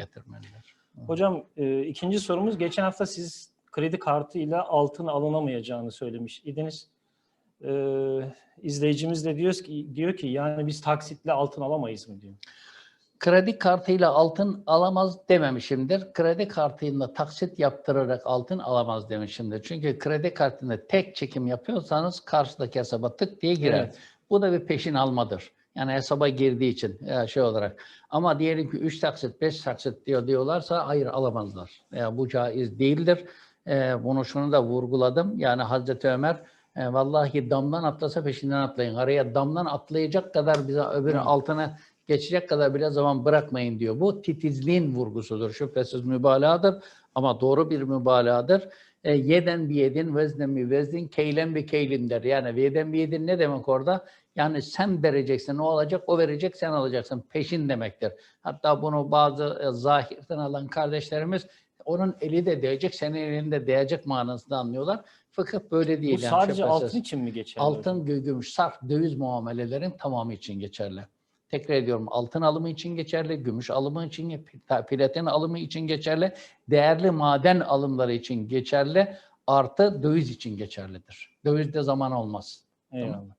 getirmelidir. Hocam e, ikinci sorumuz geçen hafta siz kredi kartıyla altın alınamayacağını söylemiş idiniz. E, izleyicimiz de diyor ki, diyor ki yani biz taksitle altın alamayız mı diyor. Kredi kartıyla altın alamaz dememişimdir. Kredi kartıyla taksit yaptırarak altın alamaz demişimdir. Çünkü kredi kartında tek çekim yapıyorsanız karşıdaki hesaba tık diye girer. Evet. Bu da bir peşin almadır. Yani hesaba girdiği için şey olarak. Ama diyelim ki 3 taksit, 5 taksit diyor diyorlarsa hayır alamazlar. Ya bu caiz değildir. Ee, bunu şunu da vurguladım. Yani Hazreti Ömer e, vallahi damdan atlasa peşinden atlayın. Araya damdan atlayacak kadar bize öbür Evet. altına geçecek kadar bile zaman bırakmayın diyor. Bu titizliğin vurgusudur. Şüphesiz mübalağadır ama doğru bir mübalağadır. E, yeden bir yedin, veznen bir veznin, keylen bir keylin der. Yani yeden bir yedin ne demek orada? Yani sen vereceksin, o alacak, o verecek, sen alacaksın. Peşin demektir. Hatta bunu bazı e, zahirden alan kardeşlerimiz onun eli de değecek, senin elinde değecek manasında anlıyorlar. Fıkıh böyle değil. Bu yani sadece şüphesiz. altın için mi geçerli? Altın, gü- gümüş, sarf, döviz muamelelerin tamamı için geçerli. Tekrar ediyorum altın alımı için geçerli, gümüş alımı için, pla- platin alımı için geçerli, değerli maden alımları için geçerli, artı döviz için geçerlidir. Dövizde zaman olmaz. Eyvallah.